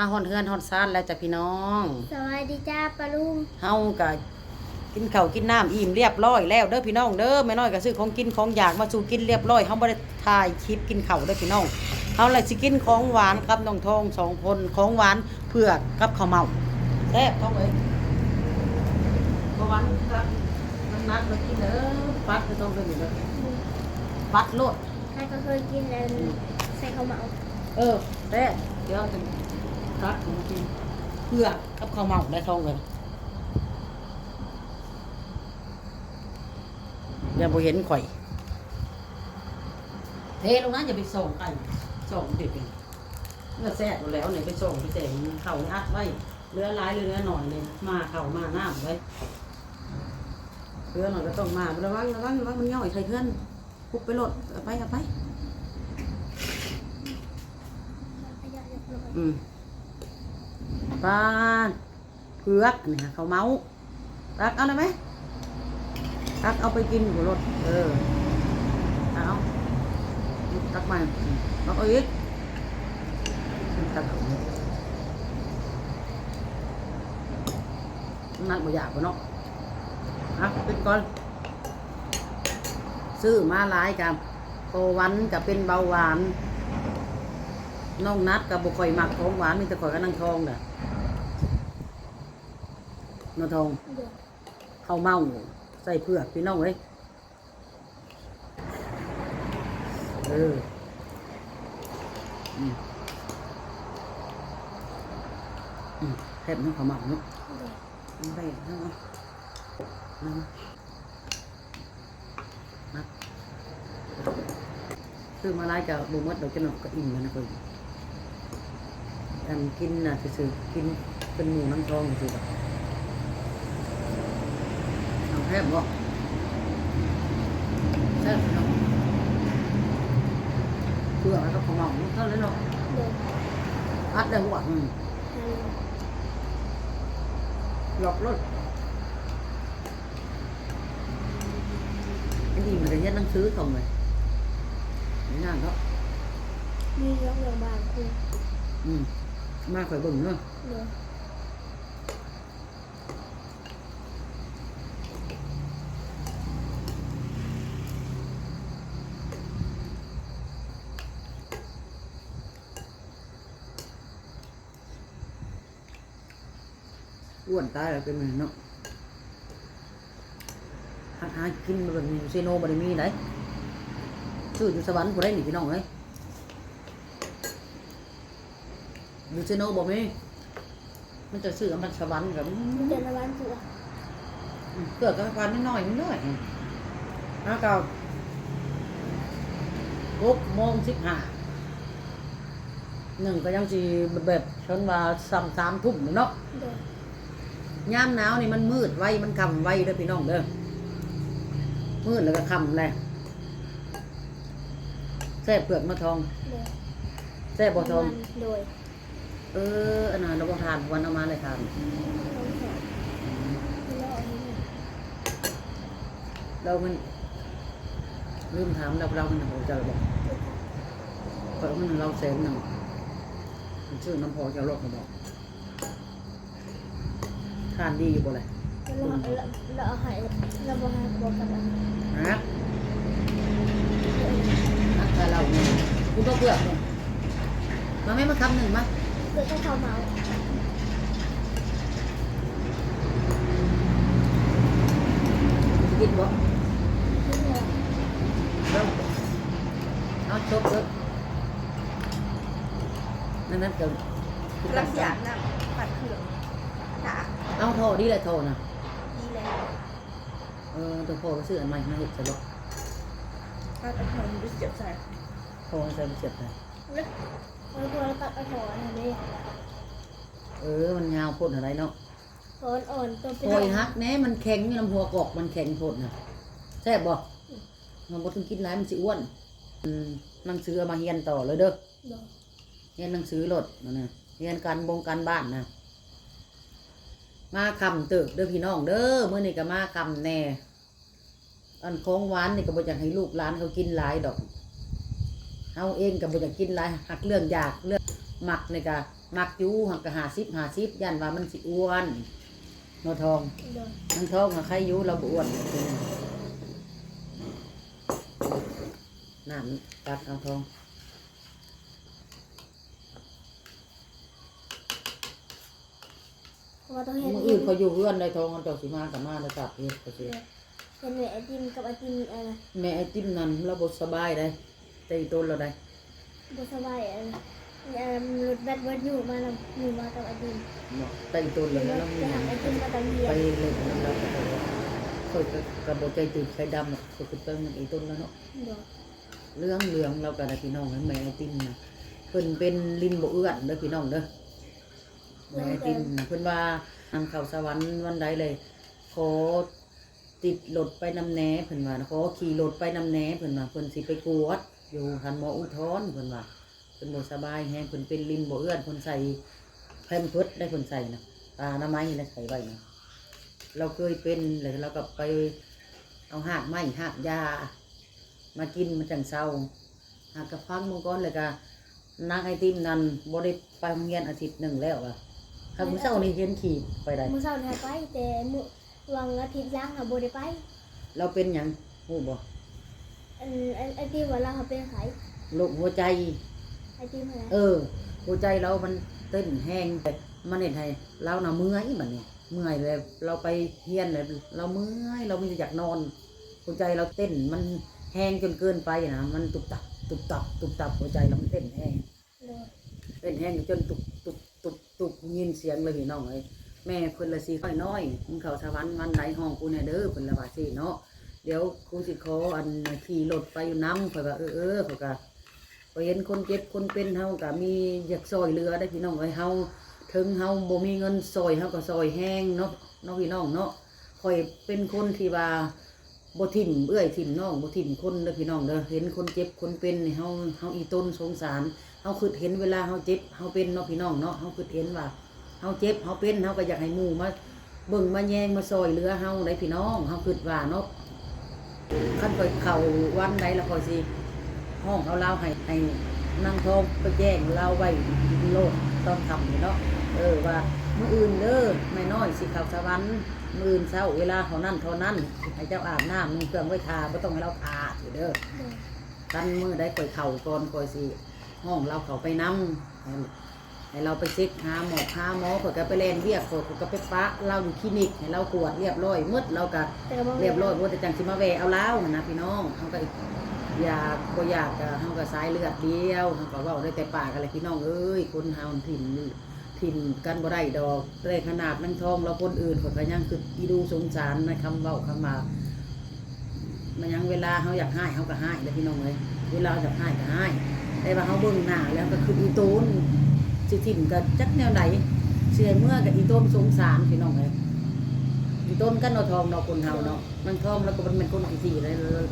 มาฮอนเฮือนฮอนซานแล้วจ้ะพี่น้อง สวัสดีจ้าปลาลุงเฮาก็กินข้าวกินน้ำอิ่มเรียบร้อยแล้วเด้อพี่น้องเด้อแม่น้อยก็ซื้อของกินของอยากมาสู่กินเรียบร้อยเฮาบ่ได้ถ่ายคลิปกินข้าวเด้อพี่น้องเฮาเลยสิกินของหวานกับน้องทองสองคนของหวานเผือกกับข้าวเมาแซ่บท้องเอ้ยของหวานกับน้ำหนักเลยกินเด้อปัดก็ต้องเป็นอย่างนี้ปัดโลดใครก็เคยกินแล้วใส่ข้าวเหมาเออแซ่บเดี๋ยวจะ ปัดของกินเผือกับข้าวเมาได้ทองเลยอย่าบ่เห็นข่อย เทลงนั้นอย่าไปส่งไก่ส่งเด็กเมื่อแซ่บอยู่แล้วเนี่ยไปส่งไปแจงเข่าอัดไว้เรือร้ายเรือหน่อยเลยมาเข่ามาหน้าไว้เรือหน่อยก็ต้องมาระวังระวังระวังมันย่อยใส่เพื่อนปุบไปหลดไปเอาไปอืม ปานเผือกนี่ค่ะเขาเมาตักเอาได้ไหมตักเอาไปกินหัวรถเออเอาตักมาตักเอาอีกตักเอานัดบ่อยากบ่เนาะอะปิดก่อน ซื้อมาหลายกับโควันกับเป็นเบาหวานน้องนัดกับบุคอยหมักของหวานมีแต่ข่อยกับนางทองเด้อ น้องทองเข้าวเมาใส่เผือกพี่น้องเอ้ยเออแทบน้องข้าวเมาเนาะเดี๋ยวมันไปเนาะนัดซื้อมาหลายกับบุมดดอกจะหนอกก็อิ่มแล้วนะเพิ่นอันกินน่ะซื่อกินเป็นหมูน้ำทองซื่อแบบ แทบบ่แซ่บเนาะเพื่อแล้วก็ขมองเท่านั้นเนาะเดี๋ยวอัดได้หัวอืมทำหลอกรถอันนี้มันจะยัดหนังสือส่งเลยไม่นานก็มียกอย่างบางคุณอืมมาข่อยเบิ่งเนาะ อ้วนตายแล้วเป็นไงเนาะหาหากินมาแบบนี้เซโนบริมีไหนซื้ออยู่สวรรค์บ่ได้หนิพี่น้องเอ้ยอยู่เซโนบ่มีมันจะซื้ออันมันสวรรค์กับเดี๋ยวละวันเสือเกิดกับฟันนิดหน่อยนิดหน่อยแล้วก็หกโมงสิบห้าหนึ่งก็ยังจีแบบชนว่าสามสามทุ่มอยู่เนาะ เดี๋ยว ยามหนาวนี่มันมืดไว้มันคำไว้เด้อพี่น้องเด้อมืดแล้วก็คำเลยแซ่บเปลือกมะทองเดี๋ยวแซ่บบ่ทองโดยเอออันนั้นเราบ่ทานวันเอามาเลยทานต้องแถวแล้วอันนี้เรามันลืมถามเราเรามันโหเจ้าบอกเพราะมันเราเซนหนึ่งมันชื่อน้ำพอเจ้ารถมาบอก ทานดีอยู่บ่เลยแล้วเราเราเอาใหายเราบอกให้บอกกันแล้วฮะนักแต่เราเนี่ยคุณต้องเลือกเนี่ยมาไม่มาคำหนึ่งมาคือต้องข้าวเหมาจะกินบ่ที่เนี่ยเอาเอาชบเลยนั่นนั่นเกิน รักษาน้ำปัดเครื่องตา เอาโทร ดีเลยโทรนะดีแล้วเออตัวโทรไปซื้ออันใหม่มาเห็ดจะบอกก็จะทนรู้สึกใส่โทรให้ใส่เจ็บเลยแล้วพอเราตัดกระถอนอันนี้เออ มันยาวโพดอะไรเนาะถอนอ่อนตัวเป็นโอยฮักแน่มันแข็งอยู่ลำหัวกอกมันแข็งโพดนะแซ่บบ่มันบ่ต้องกินหลายมันสิอ้วนอืมหนังสือเอามาเรียนต่อเลยเด้อเดี๋ยวเรียนหนังสือโลดนั่นน่ะเรียนการบงการบ้านนะ มาคำเติบเด้อพี่น้องเด้อเมื่อนี้ก็มาคำแน่อันของหวานนี่ก็บ่อยากให้ลูกหลานเขากินหลายดอกเฮาเองก็บ่อยากกินหลายหักเรื่องอยากเรื่องหมักนี่ก็มักอยู่หักก็50 50ยันว่ามันสิอ้วนนาะทองนังทองอะใครอยู่เราบอ้วนน้ำตัดเอาทอง เพราะ ว่าต้องเห็นมื่ออื่นเขาอยู่เพื่อนในทองเขาเจ้าสิมากับมาแล้วกลับเฮ็ดก็สิเห็นแม่ไอติมกับไอติมอะไรแม่ไอติมนั่นเราบ่สบายได้แต่อีต้นเราได้บ่สบายอะไรรถแบตเบิร์ดอยู่มาแล้วหนูมากับไอติมเนาะแต่อีต้นเราเนี่ยเรามีจะหยังทำไอติมมาตอนเย็ไปนเล่นน้ำเราก็ไปค่อยก็กระโดดใจตื่นใจดำน่ะก็คือเติมมันอีต้นแล้วเนาะโดยเรื่องเรื่องเราก็ได้พี่น้องให้แม่ไอติมน่ะเพิ่นเป็นลิ้นบ่เอื้อนเด้อพี่น้องเด้อ แม่ไอติมน่ะเพิ่นว่าทางเข้าสวรรค์วันใดเลยขอติดรถไปนำแหนเพิ่นว่าขอขี่รถไปนำแหนเพิ่นว่าเพิ่นสิไปกวด อยู่ทันหมออุทธรเพิ่นว่าเพิ่นบ่สบายแฮงเพิ่นเป็นลิ้นบ่เอื้อนเพิ่นใส่แพมเพิร์สได้เพิ่นใส่นะตาอนามัยแล้วใส่ไว้นะเราเคยเป็นแล้วเราก็ไปเอาหากไม้หากยา มากินมันจังเศร้าหากกระฟังมังกรเลยก็นางไอติมนั่นบ่ได้ไปโรงเรียนอาทิตย์หนึ่งแล้วอะ ถ้ามื้อเช้านี่เห็นขี่ไปได้ มื้อเช้าเนี่ยไปแต่มื้อวังอาทิตย์ล้างอะบ่ได้ไปเราเป็นหยังฮู้บ่อันอันไอติมว่าเราเป็นไขโรคหัวใจ ไอติมอะไรเออ หัวใจเรามันเต้นแห้งแต่มันเห็นไงเราน่ะเมื่อยมันนี่เมื่อยเลยเราไปเฮียนเลยเราเมื่อยเราไม่อยากนอน หัวใจเราเต้นมันแห้งจนเกินไปนะมันตุบตับตุบตับตุบตับหัวใจเรามันเต้นแห้งโดยเต้นแห้งจนตุบตุบตุบตุบ ยินเสียงเลยพี่น้องเอ้ยแม่เพิ่นละสิค่อยน้อยมึงเขาสวรรค์วันไหนห้องกูเนี่ยเด้อเพิ่นละว่าสิเนาะเดี๋ยวกูสิขออันขี่รถไปอยู่น้ำข่อยว่าเออเออข่อยก็ข่อเห็นคนเจ็บคนเป็นเฮาก็มีอยากซอยเรือได้พี่น้องเอ้ยเฮาถึงเฮาบ่มีเงินซอยเฮาก็ซอยแห้งเนาะเนาะพี่น้องเนาะข่อยเป็นคนที่ว่าบ่ทิ่มเอื้อยทิ่มน้องบ่ทิ่มคนเด้อพี่น้องเด้อเห็นคนเจ็บคนเป็นเฮาเฮาอีต้นสงสารเฮาคือเห็นเวลาเฮาเจ็บเฮาเป็นเนาะพี่น้องเนาะเฮาคือเห็นว่า เฮาเจ็บเฮาเป็นเฮาก็อยากให้หมู่มาเบิ่งมาแยงมาซอยเหลือเฮาได้พี่น้องเฮาคิดว่าเนาะคันไปเข้าวันใดแล้วก็สิห้องเอาเล่าให้ให้นางทองไปแจ้งเล่าไว้โลดต้องทำนี่เนาะเออว่ามื้ออื่นเด้อแม่น้อยสิเข้าสวรรค์มื้ออื่นเช้าเวลาเท่านั้นเท่านั้นให้เจ้าอาบน้ำนุ่งเครื่องไว้ทาบ่ต้องให้เราทาอยู่เด้อโดยกันมือได้ข่อยเข่าก่อนข่อยสิห้องเราเขาไปนำ ให้เราไปซิกหาหมอหาหมอขอยก็ไปแลนเวียกข่อยก็ไปปะเราอยู่คลินิกให้เราตรวจเรียบร้อยหมืดเราก็แต่ก็บ่เรียบร้อยว่าแต่จังสิมาแวะเอาแล้วนะพี่น้องเขาก็อยากบ่อยากเฮาก็สายเลือดเดียวเฮาก็เว้าได้แต่ปากอะไรพี่น้องเอ้ยคนเฮาถิ่นถิ่นกันบ่ได้ดอกแต่ขนาดนั่งทองเราคนอื่นขอยก็ยังคืออีดูสงสารในคำเว้าคำมามันยังเวลาเขาอยากให้เขาก็ให้เลยพี่น้องเลยเวลาเขาอยากให้ก็ให้แต่ว่าเขาเบิ่งหน้าแล้วก็คืออีตูน สิถิ่นกับจักแนวไหนเสียเมื่อกับอีต้นสงสารพี่น้องเลยอีต้นกันเอาทองเราคนเฮาเนาะมันทองแล้วก็มันเป็นคนที่สี่เลยเรา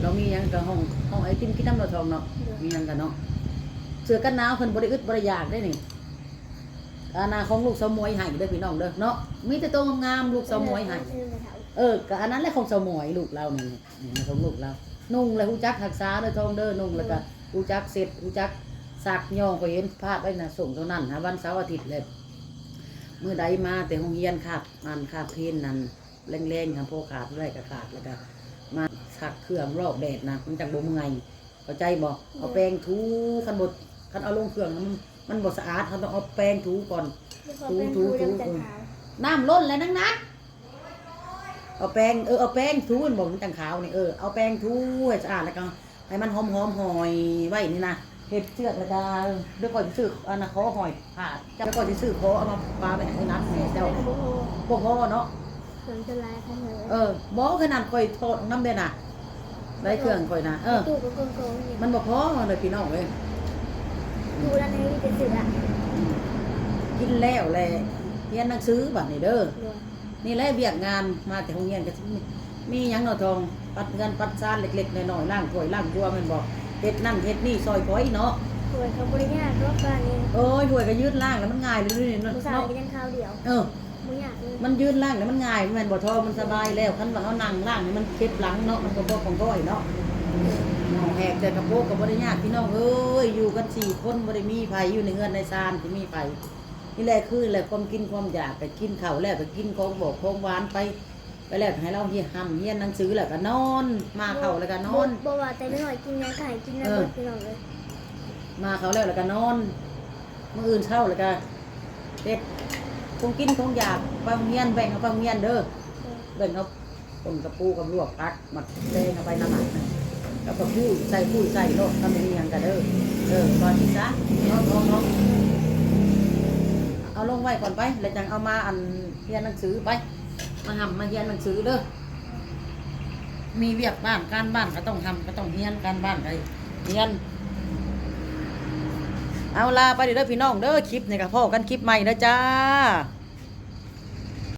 เรามียังกับห้องห้องไอติมกินน้ำเราทองเนาะมียังกันเนาะเสือกันหนาวเพิ่นบริอึดบริยากได้นี่อาณาของลูกสาวมวยให้เด้อพี่น้องเด้อเนาะมีแต่ตัวงามลูกสาวมวยให้เออก็อันนั้นแหละของสมอยลูกเรานี่นี่ของลูกเรานุ่งแล้วหูจักหักษาเด้อทองเด้อนุ่งแล้วก็หูจักเสร็จหูจัก สักย่องก็เห็นภาพไว้น่ะส่งเท่านั้นหาวันเสาร์อาทิตย์เลยมื้อใดมาแต่โรงเรียนขาดมันขาดเพนนั่นแรงๆครับพอขาดได้ก็ขาดแล้วก็มาสักเครื่องรอบแดดนะมันจังบ่เมื่อยเข้าใจบ่เอาแป้งถูคันบดคันเอาลงเครื่องมันมันบ่สะอาดเขาต้องเอาแป้งถูก่อนถูถูถูน้ำล้นแล้วนังนักเอาแป้งเออเอาแป้งทูมันบอกมันจังขาวนี่เออเอาแป้งทูให้สะอาดแล้วก็ให้มันหอมหอมๆหอยไว้นี่นะ เห็ดเชือกแล้วก็เดี๋ยวก่อนสิซื้ออันนะขอหอยผ่าเจ้าก่อนสิซื้อขอเอามาปลาไปให้นัดแม่เจ้าพวกพ่อเนาะส่วนจะลายค่ะเหรเออบอกขนาดข่อยโทษน้ำเด่นน่ะได้เครื่องข่อยนะเออตู้ก็โกงโกงนี่มันบอกพ่อเลยพี่น้องเลยดูด้านในนี่เป็นสื่ออะกินแล้วแหละเรียนหนังสือบัดนี่เด้อโดยนี่แหละเวียกงานมาแต่โรงเรียนก็สิมีมีหยังเนาะทองปัดเงินปัดซานเล็กๆน้อยๆล่างถ้วยล่างบัวแมันบอก เฮ็ดนั่นเฮ็ดนี่ซอยก้อยเนาะโดยเขาบริญาตรอบการเองโอ้ยถ้วยก็ยืดล่างแล้วมันง่ายเลยนี่ผู้ชายเนาะก็ยังข้าวเดียวเออไม่อยากเลยมันยืดล่างแล้วมันง่ายแม่นบ่ทอมันสบายแล้วคันว่าเฮานั่งล่างนี่มันเจ็บหลังเนาะมันก็บ่ของก้อยเนาะน้องแหกแต่กระโปงกับบริญาติพี่น้องเอ้ยอยู่กันสี่คนบริมีไผอยู่ในเงินในซานที่มีไผนี่แหละคือแหละความกินความอยากไปกินข้าวแล้วไปกินของบอกของหวานไป ไปแล้วก็ให้เราเฮียห้ำเฮียนหนังสือแล้วก็นอน มาเข้าแล้วก็นอนบ่ว่าแต่ไม่หน่อยกินยังไข่กินน้ำเออเบิดพี่น้องเลยมาเขาแล้วแล้วก็นอนมื่ออื่นเช้าแล้วก็เด็ดคงกินคงอยากไปโรงเงียนแบ่งเอาไปโรงเงียนเด้อแบ่งเอาคนกระปูกับลวกพักมาแดงเอาไปน้ำหนักนะแล้วก็พูดใส่พูดใส่โลดทำเป็นอยังกันเด้อเออก่อนที่ซะน้องน้องน้องเอาลงไว้ก่อนไป แล้วจังเอามาอันเรียนหนังสือไป มาทำมาเฮียนหนังสือเด้อมีเวียกบ้านการบ้านก็ต้องทำก็ต้องเฮียนการบ้านไปเฮียน เอาลาไปเด้อพี่น้องเด้อคลิปนี่กับพ่อกันคลิปใหม่นะจ้า